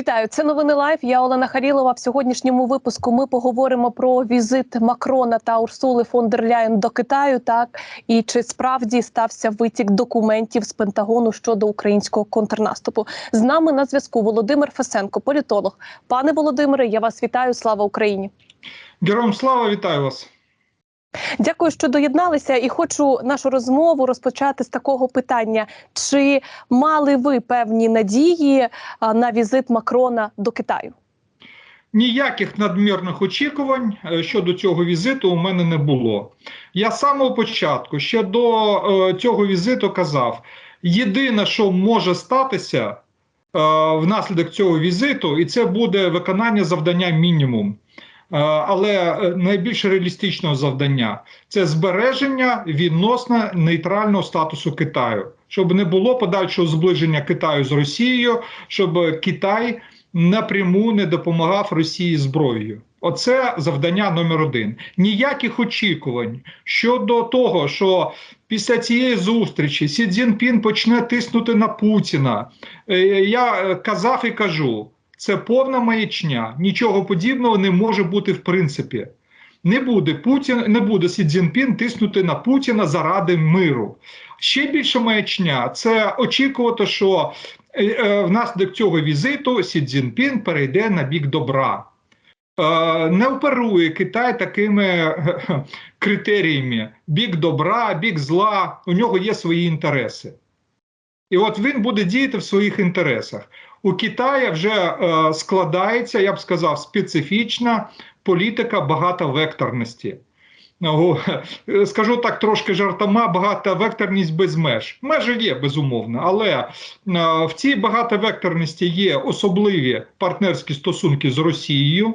Вітаю, це новини Лайв. Я Олена Харілова. В сьогоднішньому випуску ми поговоримо про візит Макрона та Урсули фон дер Ляєн до Китаю. Так і чи справді стався витік документів з Пентагону щодо українського контрнаступу? З нами на зв'язку Володимир Фесенко, політолог. Пане Володимире, я вас вітаю. Слава Україні! Героям слава, вітаю вас. Дякую, що доєдналися, і хочу нашу розмову розпочати з такого питання: чи мали ви певні надії на візит Макрона до Китаю? Ніяких надмірних очікувань е, щодо цього візиту у мене не було. Я з самого початку ще до е, цього візиту казав: єдине, що може статися е, внаслідок цього візиту, і це буде виконання завдання мінімум. Е, але е, найбільш реалістичного завдання це збереження відносно нейтрального статусу Китаю, щоб не було подальшого зближення Китаю з Росією, щоб Китай напряму не допомагав Росії зброєю. Оце завдання номер один. Ніяких очікувань щодо того, що після цієї зустрічі Сі Цзіньпін почне тиснути на Путіна. Е, Я казав і кажу. Це повна маячня. Нічого подібного не може бути в принципі. Не буде Путін, не буде Сі Цзіньпін тиснути на Путіна заради миру. Ще більше маячня це очікувати, що е, е, внаслідок цього візиту Сі Цзіньпін перейде на бік добра. Е, не оперує Китай такими критеріями: бік добра, бік зла. У нього є свої інтереси. І от він буде діяти в своїх інтересах. У Китаї вже е, складається, я б сказав, специфічна політика багатовекторності. Е, Скажу так трошки жартома, багатовекторність без меж. Межі є, безумовно, але е, в цій багатовекторності є особливі партнерські стосунки з Росією.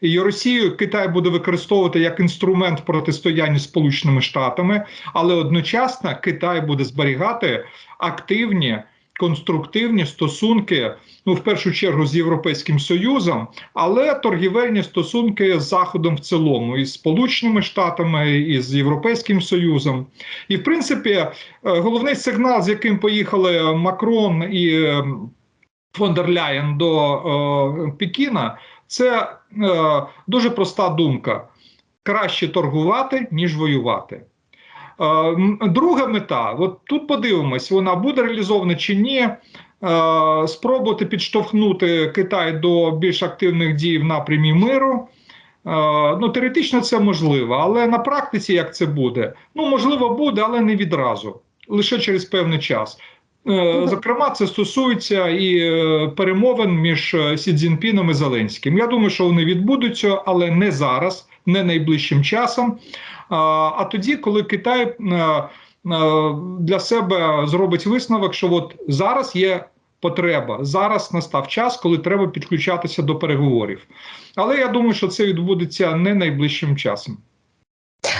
І Росію Китай буде використовувати як інструмент протистояння Сполученими Штатами, але одночасно Китай буде зберігати активні конструктивні стосунки, ну в першу чергу з Європейським Союзом, але торгівельні стосунки з Заходом в цілому, із Сполученими Штатами, і з Європейським Союзом. І в принципі, е, головний сигнал, з яким поїхали Макрон і е, фон дер Ляєн до е, Пекіна, це дуже проста думка: краще торгувати, ніж воювати. Друга мета, от тут подивимось, вона буде реалізована чи ні. Спробувати підштовхнути Китай до більш активних дій в напрямі миру. Ну, Теоретично це можливо, але на практиці як це буде? Ну, можливо, буде, але не відразу, лише через певний час. Зокрема, це стосується і е, перемовин між е, Сі Цзіньпіном і Зеленським. Я думаю, що вони відбудуться, але не зараз, не найближчим часом. А тоді, коли Китай е, для себе зробить висновок, що от зараз є потреба, зараз настав час, коли треба підключатися до переговорів. Але я думаю, що це відбудеться не найближчим часом.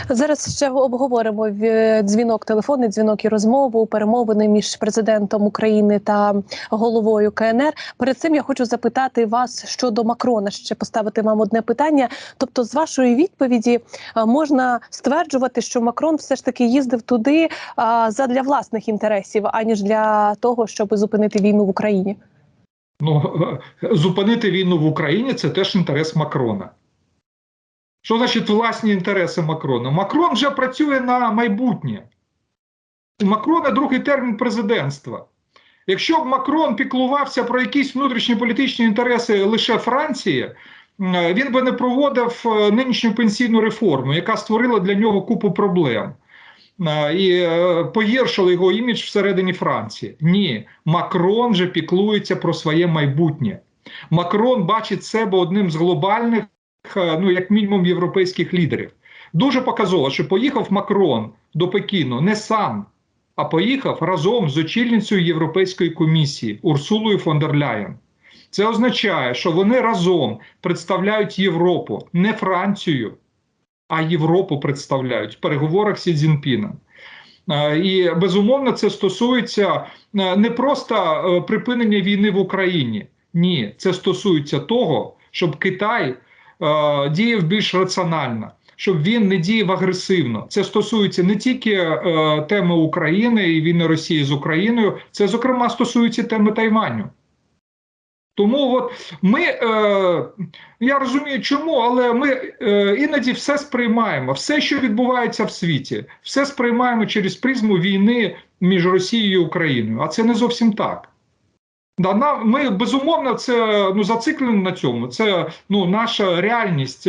Зараз ще обговоримо в- дзвінок, телефонний дзвінок і розмову, перемовини між президентом України та головою КНР. Перед цим я хочу запитати вас щодо Макрона. Ще поставити вам одне питання. Тобто, з вашої відповіді можна стверджувати, що Макрон все ж таки їздив туди а, задля власних інтересів, аніж для того, щоб зупинити війну в Україні. Ну, зупинити війну в Україні це теж інтерес Макрона. Що значить власні інтереси Макрона? Макрон вже працює на майбутнє. У Макрона другий термін президентства. Якщо б Макрон піклувався про якісь внутрішні політичні інтереси лише Франції, він би не проводив е, нинішню пенсійну реформу, яка створила для нього купу проблем. І е, погіршила його імідж всередині Франції. Ні, Макрон же піклується про своє майбутнє. Макрон бачить себе одним з глобальних, ну як мінімум, європейських лідерів. Дуже показово, що поїхав Макрон до Пекіну не сам, а поїхав разом з очільницею Європейської комісії Урсулою фон дер Ляєн. Це означає, що вони разом представляють Європу, не Францію, а Європу представляють в переговорах Сі Цзіньпіном. Е, І безумовно це стосується е, не просто е, припинення війни в Україні. Ні, це стосується того, щоб Китай е, діяв більш раціонально, щоб він не діяв агресивно. Це стосується не тільки е, теми України і війни Росії з Україною, це зокрема стосується теми Тайваню. Тому от ми, е, я розумію, чому, але ми е, іноді все сприймаємо, все, що відбувається в світі, все сприймаємо через призму війни між Росією і Україною. А це не зовсім так. Да, нам, ми безумовно це ну зациклені на цьому. Це ну наша реальність,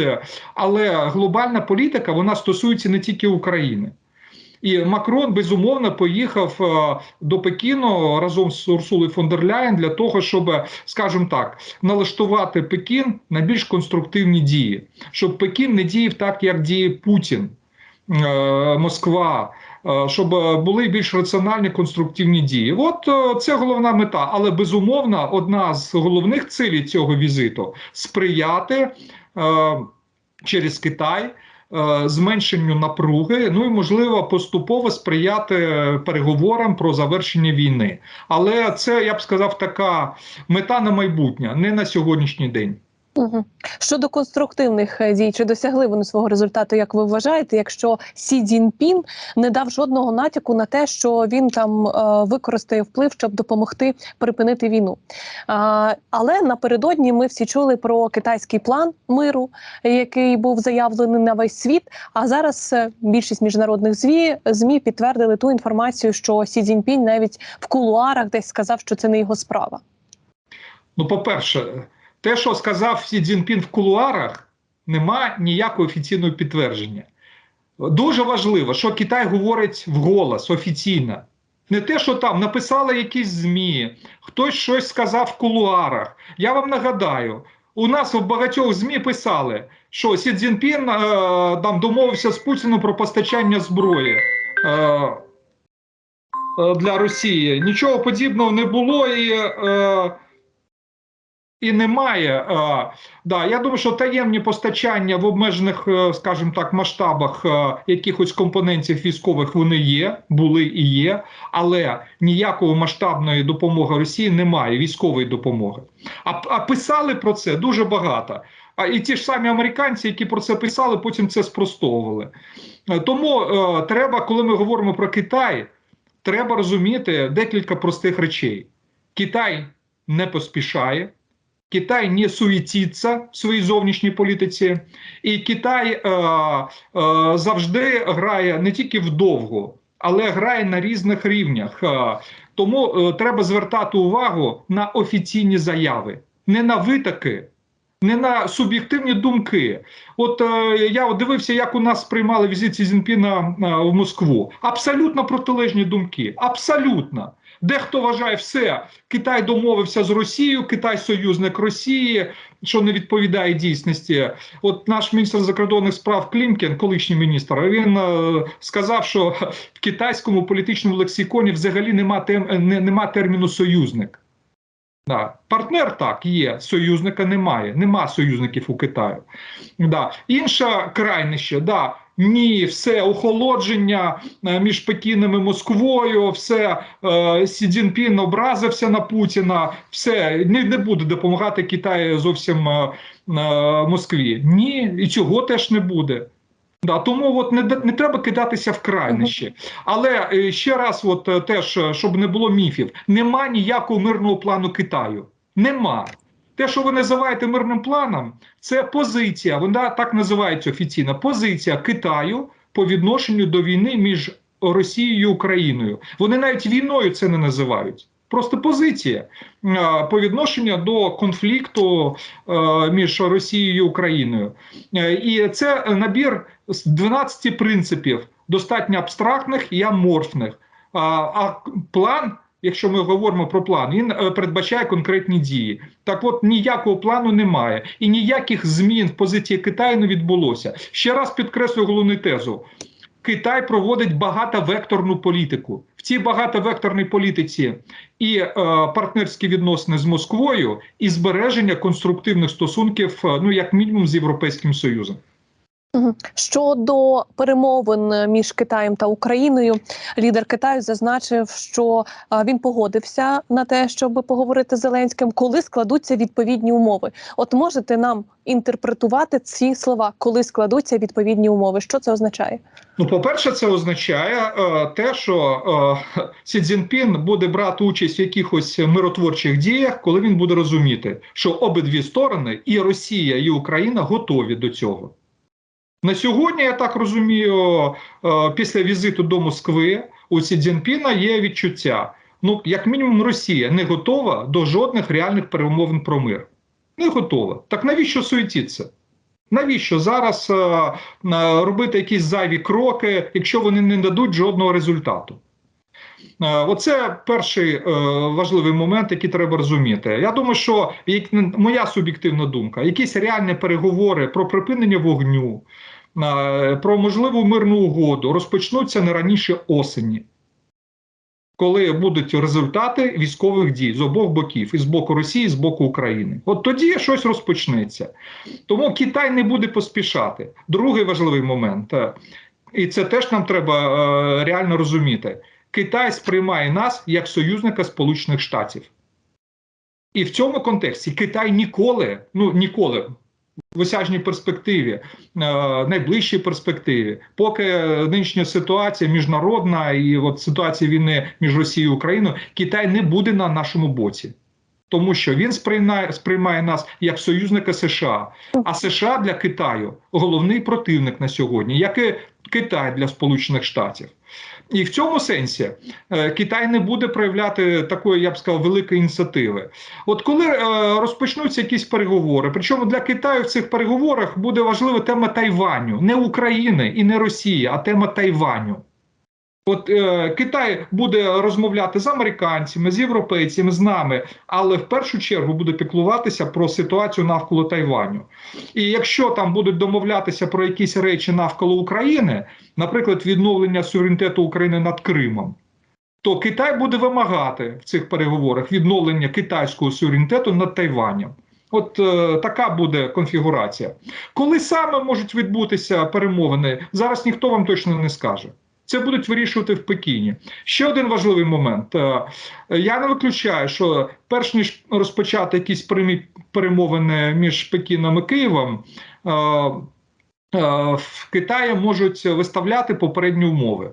але глобальна політика вона стосується не тільки України. І Макрон безумовно поїхав е, до Пекіну разом з Урсулою фон дер Ляєн для того, щоб, скажімо так, налаштувати Пекін на більш конструктивні дії, щоб Пекін не діяв так, як діє Путін, е, Москва. Е, Щоб були більш раціональні конструктивні дії, от е, це головна мета. Але безумовно, одна з головних цілей цього візиту сприяти е, через Китай е, зменшенню напруги, ну і можливо поступово сприяти переговорам про завершення війни. Але це я б сказав така мета на майбутнє, не на сьогоднішній день. Щодо конструктивних е, дій, чи досягли вони свого результату, як ви вважаєте, якщо Сі Цзіньпін не дав жодного натяку на те, що він там е, використає вплив, щоб допомогти припинити війну? А, але напередодні ми всі чули про китайський план миру, який був заявлений на весь світ. А зараз е, більшість міжнародних змі змі підтвердили ту інформацію, що Сі Цзіньпін навіть в кулуарах десь сказав, що це не його справа. Ну, по-перше, те, що сказав Сі Цзіньпін в кулуарах, нема ніякого офіційного підтвердження. Дуже важливо, що Китай говорить вголос офіційно. Не те, що там написали якісь ЗМІ, хтось щось сказав в кулуарах. Я вам нагадаю, у нас в багатьох ЗМІ писали, що Сі Цзіньпін е, там домовився з Путіним про постачання зброї. Е, е, для Росії нічого подібного не було і. Е, і немає. Е, да, я думаю, що таємні постачання в обмежених, е, скажімо так, масштабах е, якихось компонентів військових вони є, були і є, але ніякої масштабної допомоги Росії немає, військової допомоги. А, а писали про це дуже багато. А і ті ж самі американці, які про це писали, потім це спростовували. Тому е, треба, коли ми говоримо про Китай, треба розуміти декілька простих речей: Китай не поспішає. Китай не суетиться в своїй зовнішній політиці, і Китай е, е, завжди грає не тільки вдовго, але грає на різних рівнях. Е, тому е, треба звертати увагу на офіційні заяви, не на витоки, не на суб'єктивні думки. От е, я дивився, як у нас приймали візит Сі Цзіньпіна е, в Москву. Абсолютно протилежні думки. Абсолютно. Дехто вважає все, Китай домовився з Росією, Китай союзник Росії, що не відповідає дійсності. От наш міністр закордонних справ Клімкін, колишній міністр, він е, сказав, що в китайському політичному лексиконі взагалі нема, тем, не, нема терміну союзник. Да. Партнер так є, союзника немає, нема союзників у Китаю. Да. Інша крайнище, да, ні, все охолодження е, між Пекіном і Москвою, все е, Сі Цзіньпін образився на Путіна, все не, не буде допомагати Китаю зовсім е, Москві. Ні, і цього теж не буде. Да, тому от не, не треба кидатися в крайнощі. Але ще раз, от теж, щоб не було міфів, нема ніякого мирного плану Китаю. Нема. Те, що ви називаєте мирним планом, це позиція. Вона так називається офіційна позиція Китаю по відношенню до війни між Росією і Україною. Вони навіть війною це не називають. Просто позиція по відношенню до конфлікту між Росією і Україною. Е, І це набір з 12 принципів, достатньо абстрактних і аморфних. А план, якщо ми говоримо про план, він е, передбачає конкретні дії. Так от ніякого плану немає, і ніяких змін в позиції Китаю не відбулося. Ще раз підкреслю головну тезу. Китай проводить багатовекторну політику. В цій багатовекторній політиці і е, партнерські відносини з Москвою, і збереження конструктивних стосунків, е, ну як мінімум, з Європейським Союзом. Щодо перемовин між Китаєм та Україною, лідер Китаю зазначив, що він погодився на те, щоб поговорити з Зеленським, коли складуться відповідні умови. От можете нам інтерпретувати ці слова, коли складуться відповідні умови? Що це означає? Ну, по-перше, це означає е, те, що е, Сі Цзіньпін буде брати участь в якихось миротворчих діях, коли він буде розуміти, що обидві сторони, і Росія, і Україна, готові до цього. На сьогодні, я так розумію, е, після візиту до Москви у Сі Цзіньпіна є відчуття. Ну, як мінімум, Росія не готова до жодних реальних перемовин про мир. Не готова. Так навіщо суетіться? Навіщо зараз е, е, робити якісь зайві кроки, якщо вони не дадуть жодного результату? Е, Оце перший е, важливий момент, який треба розуміти. Я думаю, що моя суб'єктивна думка, якісь реальні переговори про припинення вогню, е, про можливу мирну угоду розпочнуться не раніше осені. Коли будуть результати військових дій з обох боків, і з боку Росії, і з боку України, от тоді щось розпочнеться. Тому Китай не буде поспішати. Другий важливий момент, і це теж нам треба реально розуміти. Китай сприймає нас як союзника Сполучених Штатів. І в цьому контексті Китай ніколи, ну ніколи в осяжній перспективі, е, найближчій перспективі, поки нинішня ситуація міжнародна і от ситуація війни між Росією і Україною, Китай не буде на нашому боці. Тому що він сприймає, сприймає нас як союзника США, а США для Китаю головний противник на сьогодні, як і Китай для Сполучених Штатів. І в цьому сенсі е, Китай не буде проявляти такої, я б сказав, великої ініціативи. От коли е, розпочнуться якісь переговори, причому для Китаю в цих переговорах буде важлива тема Тайваню, не України і не Росії, а тема Тайваню. От е, Китай буде розмовляти з американцями, з європейцями, з нами, але в першу чергу буде піклуватися про ситуацію навколо Тайваню. І якщо там будуть домовлятися про якісь речі навколо України, наприклад, відновлення суверенітету України над Кримом, то Китай буде вимагати в цих переговорах відновлення китайського суверенітету над Тайванем. От е, така буде конфігурація. Коли саме можуть відбутися перемовини, зараз ніхто вам точно не скаже. Це будуть вирішувати в Пекіні. Ще один важливий момент. Е, Я не виключаю, що перш ніж розпочати якісь прямі перемовини між Пекіном і Києвом, е, е, в Китаї можуть виставляти попередні умови.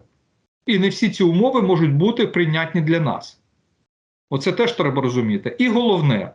І не всі ці умови можуть бути прийнятні для нас. Оце теж треба розуміти. І головне,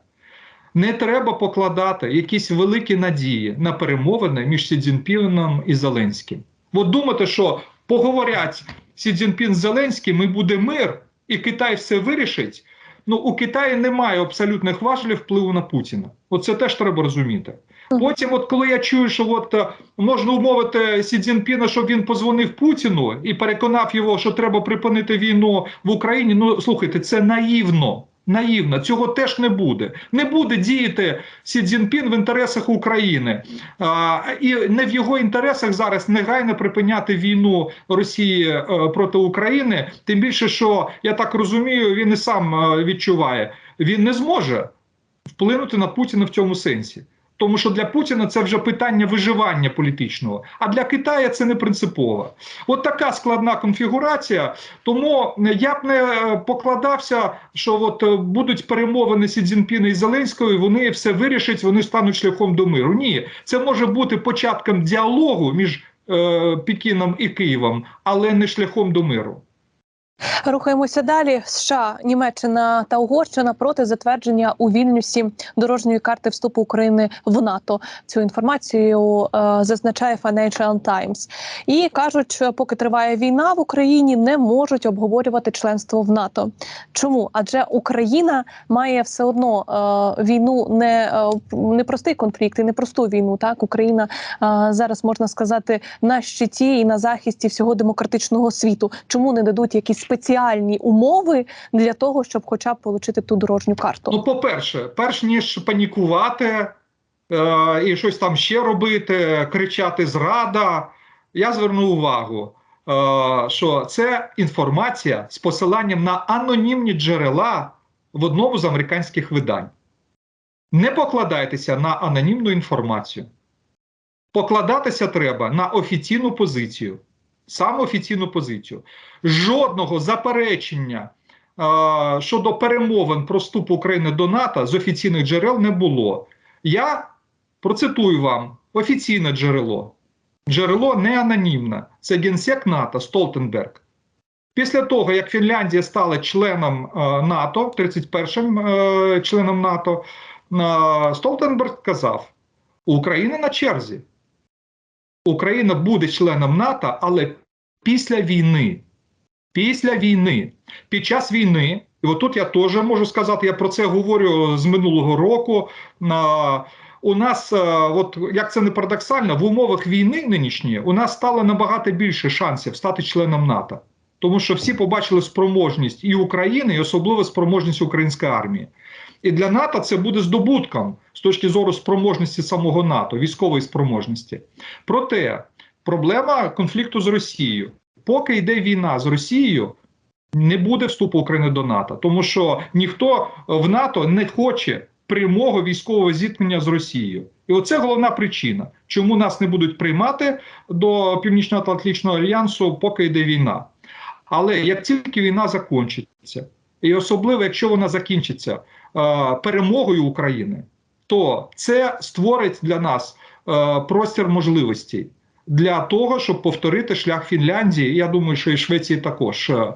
не треба покладати якісь великі надії на перемовини між Сі Цзіньпіном і Зеленським. От думати, що поговорять Сі Цзіньпін з Зеленським, і буде мир, і Китай все вирішить. Ну, у Китаї немає абсолютних важелів впливу на Путіна. Оце теж треба розуміти. Потім, от коли я чую, що от можна умовити Сі Цзіньпіна, щоб він позвонив Путіну і переконав його, що треба припинити війну в Україні. Ну слухайте, це наївно. Наївно, цього теж не буде. Не буде діяти Сі Цзінпін в інтересах України, а, і не в його інтересах зараз негайно припиняти війну Росії е, проти України. Тим більше, що я так розумію, він і сам е, відчуває, він не зможе вплинути на Путіна в цьому сенсі. Тому що для Путіна це вже питання виживання політичного, а для Китаю це не принципово. От така складна конфігурація. Тому я б не е, покладався, що от е, будуть перемовини Сі Цзіньпіна і Зеленського, і вони все вирішать, вони стануть шляхом до миру. Ні, це може бути початком діалогу між е, Пекіном і Києвом, але не шляхом до миру. Рухаємося далі. США, Німеччина та Угорщина проти затвердження у Вільнюсі дорожньої карти вступу України в НАТО. Цю інформацію е, зазначає Financial Times. І кажуть, що поки триває війна в Україні, не можуть обговорювати членство в НАТО. Чому? Адже Україна має все одно е, війну не, е, не простий конфлікт і не просту війну. Так Україна е, зараз можна сказати на щиті і на захисті всього демократичного світу. Чому не дадуть якісь спеціальні умови для того, щоб, хоча б отримати ту дорожню карту? Ну, по-перше, перш ніж панікувати е, і щось там ще робити, кричати зрада, я зверну увагу, е, що це інформація з посиланням на анонімні джерела в одному з американських видань. Не покладайтеся на анонімну інформацію. покладатися треба на офіційну позицію. Саме офіційну позицію. Жодного заперечення е, щодо перемовин про вступ України до НАТО з офіційних джерел не було. Я процитую вам офіційне джерело. Джерело не анонімне. Це генсек НАТО Столтенберг. Після того, як Фінляндія стала членом е, НАТО, 31-м е, членом НАТО, е, Столтенберг сказав: Україна на черзі. Україна буде членом НАТО, але після війни. Після війни. Під час війни, і отут я теж можу сказати, я про це говорю з минулого року. На, у нас, е, от як це не парадоксально, в умовах війни нинішньої у нас стало набагато більше шансів стати членом НАТО. Тому що всі побачили спроможність і України, і особливо спроможність української армії. І для НАТО це буде здобутком з точки зору спроможності самого НАТО, військової спроможності. Проте проблема конфлікту з Росією. Поки йде війна з Росією, не буде вступу України до НАТО, тому що ніхто в НАТО не хоче прямого військового зіткнення з Росією. І оце головна причина, чому нас не будуть приймати до Північно-Атлантичного альянсу, поки йде війна. Але як тільки війна закінчиться, і особливо якщо вона закінчиться е, перемогою України, то це створить для нас е, простір можливостей для того, щоб повторити шлях Фінляндії. Я думаю, що і Швеції також. Е, е,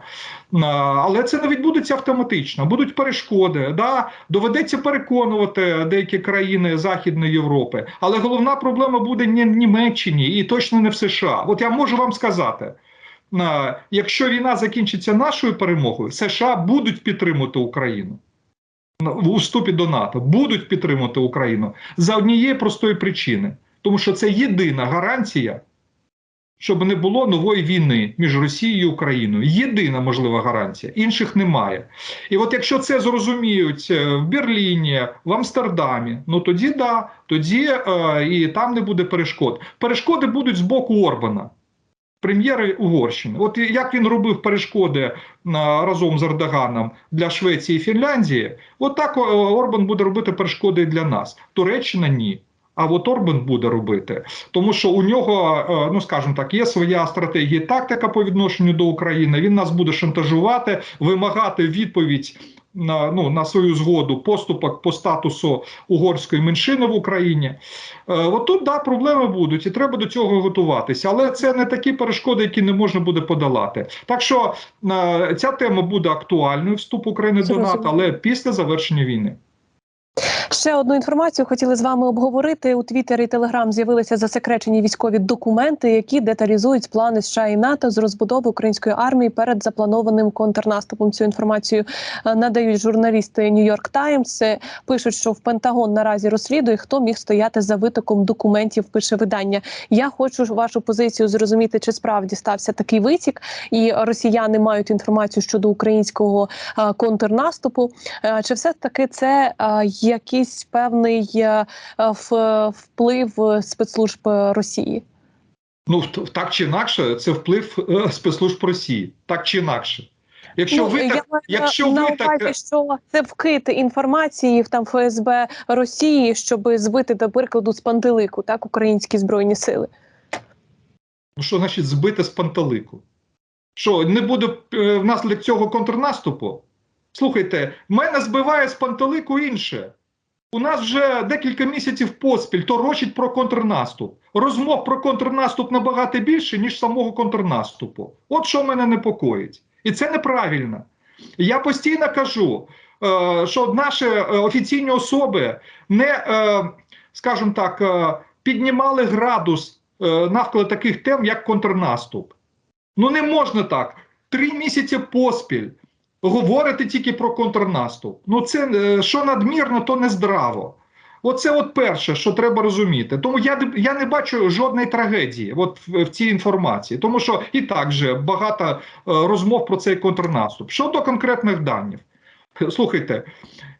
Але це не відбудеться автоматично. Будуть перешкоди. Да? Доведеться переконувати деякі країни Західної Європи. Але головна проблема буде не в Німеччині і точно не в США. От я можу вам сказати. е, Якщо війна закінчиться нашою перемогою, США будуть підтримувати Україну в уступі до НАТО, будуть підтримувати Україну за однієї простої причини, тому що це єдина гарантія, щоб не було нової війни між Росією і Україною. Єдина можлива гарантія, інших немає. І от якщо це зрозуміють е, в Берліні, в Амстердамі, ну тоді да, тоді е, і там не буде перешкод. Перешкоди будуть з боку Орбана. Прем'єри Угорщини, от як він робив перешкоди е, разом з Ердоганом для Швеції і Фінляндії, от так е, Орбан буде робити перешкоди для нас. Туреччина ні. А от Орбан буде робити, тому що у нього, е, ну скажімо так, є своя стратегія, тактика по відношенню до України. Він нас буде шантажувати, вимагати відповідь на ну на свою згоду поступок по статусу угорської меншини в Україні. Е, от тут да проблеми будуть, і треба до цього готуватися. Але це не такі перешкоди, які не можна буде подолати. Так що е, ця тема буде актуальною вступ України до НАТО, але після завершення війни. Ще одну інформацію хотіли з вами обговорити. У Твіттері і Телеграм з'явилися засекречені військові документи, які деталізують плани США і НАТО з розбудови української армії перед запланованим контрнаступом. Цю інформацію е, надають журналісти Нью-Йорк Таймс. Пишуть, що в Пентагон наразі розслідує, хто міг стояти за витоком документів. Пише видання. Я хочу вашу позицію зрозуміти, чи справді стався такий витік, і росіяни мають інформацію щодо українського е, контрнаступу. Е, Чи все таки це е, якийсь певний е, вплив е, спецслужб е, Росії? Ну так чи інакше, це вплив е, спецслужб Росії, так чи інакше. Якщо ви Ну, я так, маю якщо на ви увазі, так що це вкид інформації в там ФСБ Росії, щоб збити до прикладу з пантелику, так українські збройні сили. Ну, що значить збити з пантелику? Що не буде е, внаслідок цього контрнаступу? Слухайте, мене збиває з пантелику інше. У нас вже декілька місяців поспіль торочить про контрнаступ. Розмов про контрнаступ набагато більше, ніж самого контрнаступу. От що мене непокоїть. І це неправильно. Я постійно кажу, е, що наші е, офіційні особи не, е, скажімо так, піднімали градус навколо таких тем, як контрнаступ. Ну не можна так. Три місяці поспіль говорити тільки про контрнаступ. Ну це е, що надмірно, то не здраво. Оце от перше, що треба розуміти. Тому я, я не бачу жодної трагедії от в, в цій інформації, тому що і так же багато е, розмов про цей контрнаступ. Щодо конкретних даних, слухайте,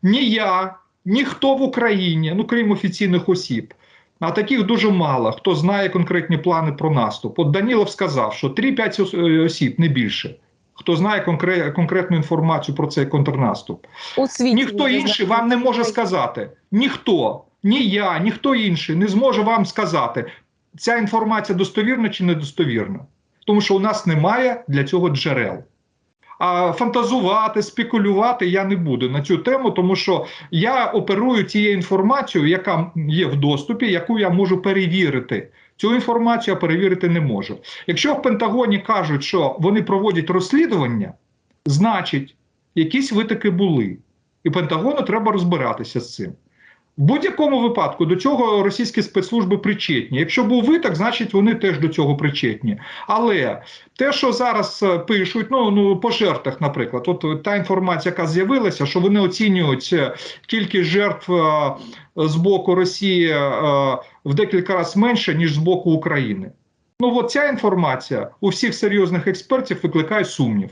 ні я, ніхто в Україні, ну крім офіційних осіб, а таких дуже мало, хто знає конкретні плани про наступ. От Данілов сказав, що 3-5 е, осіб, не більше. Хто знає конкретну інформацію про цей контрнаступ. У світі Ніхто інший вам не може сказати. Ніхто, ні я, ніхто інший не зможе вам сказати. ця інформація достовірна чи недостовірна, тому що у нас немає для цього джерел. А фантазувати, спекулювати я не буду на цю тему, тому що я оперую тією інформацією, яка є в доступі, яку я можу перевірити. Цю інформацію я перевірити не можу. Якщо в Пентагоні кажуть, що вони проводять розслідування, значить, якісь витоки були. І Пентагону треба розбиратися з цим. В будь-якому випадку до цього російські спецслужби причетні. Якщо був виток, значить вони теж до цього причетні. Але те, що зараз е, пишуть, ну ну по жертвах, наприклад, от та інформація, яка з'явилася, що вони оцінюють е, кількість жертв е, з боку Росії в декілька разів менше, ніж з боку України. Ну от ця інформація у всіх серйозних експертів викликає сумнів.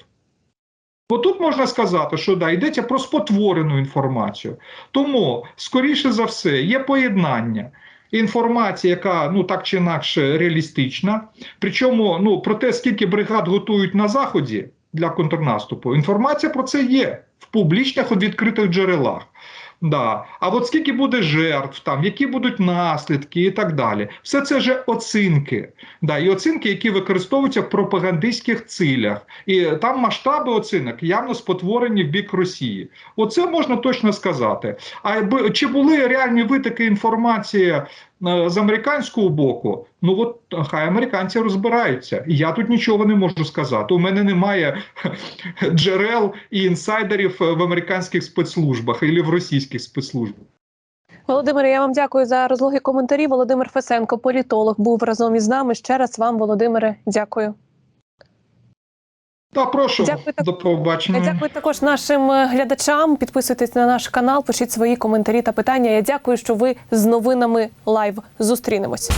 Бо тут можна сказати, що да, йдеться про спотворену інформацію. Тому, скоріше за все, є поєднання Інформація, яка ну так чи інакше реалістична. Причому ну, про те, скільки бригад готують на Заході для контрнаступу, інформація про це є в публічних відкритих джерелах. Да. А от скільки буде жертв, там, які будуть наслідки і так далі. Все це вже оцінки. Да, і оцінки, які використовуються в пропагандистських цілях. І там масштаби оцінок явно спотворені в бік Росії. Оце можна точно сказати. А чи були реальні витоки інформації з американського боку? Ну от хай американці розбираються. І Я тут нічого не можу сказати. У мене немає джерел і інсайдерів в американських спецслужбах або в російських спецслужбах. Володимире, я вам дякую за розлоги коментарі. Володимир Фесенко, політолог, був разом із нами. Ще раз вам, Володимире, дякую. Та прошу Дякую так- до побачення. Дякую також нашим е, глядачам. Підписуйтесь на наш канал, пишіть свої коментарі та питання. Я дякую, що ви з новинами лайв зустрінемось.